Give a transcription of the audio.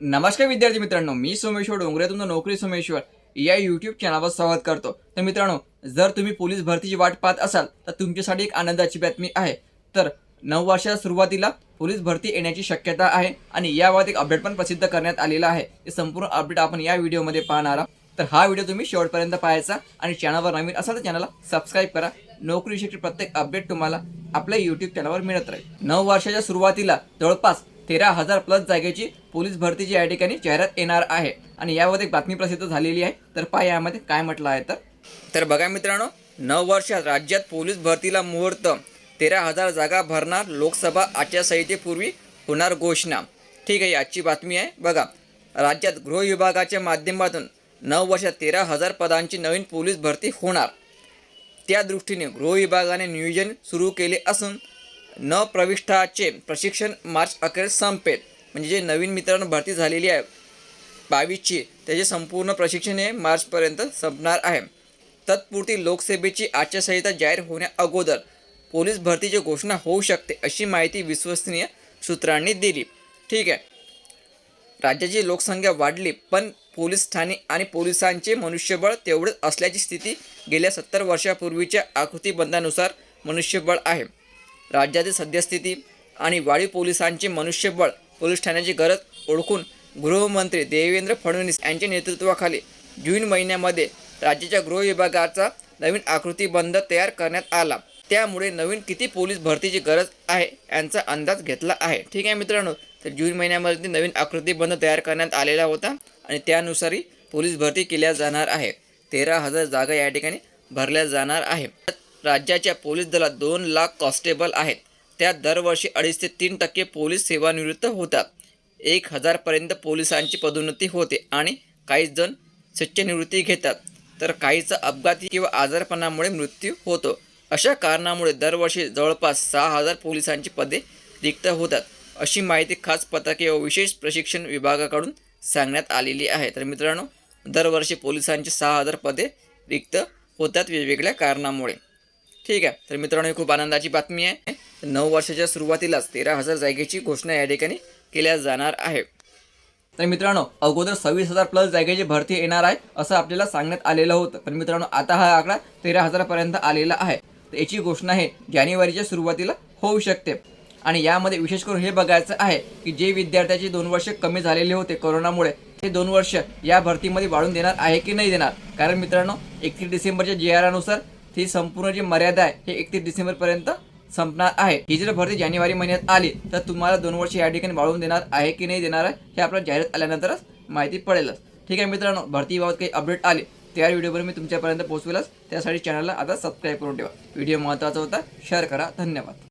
नमस्कार विद्यार्थी मित्रांनो मी सोमेश्वर डोंगरे तुमचं नोकरी सोमेश्वर. या यूट्यूब चॅनलवर स्वागत करतो. तर मित्रांनो जर तुम्ही पोलीस भरतीची वाट पाहत असाल तर तुमच्यासाठी एक आनंदाची बातमी आहे. तर नऊ वर्षाच्या सुरुवातीला पोलीस भरती येण्याची शक्यता आहे आणि याबाबत एक अपडेट पण प्रसिद्ध करण्यात आलेला आहे. ते संपूर्ण अपडेट आपण या व्हिडिओमध्ये पाहणार आहोत. तर हा व्हिडिओ तुम्ही शेवटपर्यंत पाहायचा आणि चॅनलवर नवीन असाल तर चॅनलला सबस्क्राईब करा. नोकरीविषयी प्रत्येक अपडेट तुम्हाला आपल्या यूट्यूब चॅनलवर मिळत राहील. नऊ वर्षाच्या सुरुवातीला जवळपास तेरा हजार प्लस जागेची पोलीस भरतीची या ठिकाणी जाहिरात येणार आहे. आणि यावर एक बातमी प्रसिद्ध झालेली आहे. तर पहा यामध्ये काय म्हटलं आहे तर. तर बघा मित्रांनो नऊ वर्षात राज्यात पोलीस भरतीला मुहूर्त तेरा हजार जागा भरणार लोकसभा आचारसंहितेपूर्वी होणार घोषणा. ठीक आहे आजची बातमी आहे. बघा राज्यात गृह विभागाच्या माध्यमातून नऊ वर्षात तेरा हजार पदांची नवीन पोलीस भरती होणार. त्या दृष्टीने गृह विभागाने नियोजन सुरू केले असून न प्रविष्ठाचे प्रशिक्षण मार्च अखेर संपेल. म्हणजे जे नवीन मित्रांनो भरती झालेली आहे बावीसची त्याचे संपूर्ण प्रशिक्षण हे मार्चपर्यंत संपणार आहे. तत्पुरती लोकसभेची आचारसंहिता जाहीर होण्या अगोदर पोलीस भरतीची घोषणा होऊ शकते अशी माहिती विश्वसनीय सूत्रांनी दिली. ठीक आहे. राज्याची लोकसंख्या वाढली पण पोलीस ठाणे आणि पोलिसांचे मनुष्यबळ तेवढेच असल्याची स्थिती गेल्या सत्तर वर्षापूर्वीच्या आकृतीबंधानुसार मनुष्यबळ आहे. राज्यातील सद्यस्थिती आणि वाढीव पोलिसांचे मनुष्यबळ पोलीस ठाण्याची गरज ओळखून गृहमंत्री देवेंद्र फडणवीस यांच्या नेतृत्वाखाली जून महिन्यामध्ये राज्याच्या गृह विभागाचा नवीन आकृतीबंध तयार करण्यात आला. त्यामुळे नवीन किती पोलीस भरतीची गरज आहे यांचा अंदाज घेतला आहे. ठीक आहे मित्रांनो तर जून महिन्यामध्ये नवीन आकृतीबंध तयार करण्यात आलेला होता आणि त्यानुसारही पोलीस भरती केल्या जाणार आहे. तेरा हजार जागा या ठिकाणी भरल्या जाणार आहे. राज्याच्या पोलीस दलात दोन लाख कॉन्स्टेबल आहेत. त्यात दरवर्षी अडीच ते तीन टक्के पोलीस सेवानिवृत्त होतात. एक हजारपर्यंत पोलिसांची पदोन्नती होते आणि काही जण स्वच्छनिवृत्ती घेतात. तर काहीचा अपघाती किंवा आजारपणामुळे मृत्यू होतो. अशा कारणामुळे दरवर्षी जवळपास सहा हजार पोलिसांची पदे रिक्त होतात. अशी माहिती खास पथके व विशेष प्रशिक्षण विभागाकडून सांगण्यात आलेली आहे. तर मित्रांनो दरवर्षी पोलिसांची सहा हजार पदे रिक्त होतात वेगवेगळ्या कारणामुळे. ठीक आहे. तर मित्रांनो ही खूप आनंदाची बातमी आहे. नऊ वर्षाच्या सुरुवातीलाच तेरा हजार जागेची घोषणा या ठिकाणी केल्या जाणार आहे. तर मित्रांनो अगोदर सव्वीस हजार प्लस जागेची भरती येणार आहे असं आपल्याला सांगण्यात आलेलं होतं. पण मित्रांनो आता हा आकडा तेरा हजारापर्यंत आलेला आहे. तर याची घोषणा हे जानेवारीच्या सुरुवातीला होऊ शकते. आणि यामध्ये विशेष करून हे बघायचं आहे की जे विद्यार्थ्याचे दोन वर्ष कमी झालेले होते कोरोनामुळे ते दोन वर्ष या भरतीमध्ये वाढून देणार आहे की नाही देणार? कारण मित्रांनो एकतीस डिसेंबरच्या जी आर अनुसार ती संपूर्ण जी मर्यादा आहे हे एकतीस डिसेंबरपर्यंत संपणार आहे. ही जर भरती जानेवारी महिन्यात आली तर तुम्हाला दोन वर्ष या ठिकाणी वाढवून देणार आहे की नाही देणार आहे हे आपल्याला जाहिरात आल्यानंतरच माहिती पडेलच. ठीक आहे मित्रांनो भरतीबाबत काही अपडेट आले त्या व्हिडिओवर मी तुमच्यापर्यंत पोहोचवेलच. त्यासाठी चॅनलला आता सबस्क्राईब करून ठेवा. व्हिडिओ महत्त्वाचा होता शेअर करा. धन्यवाद.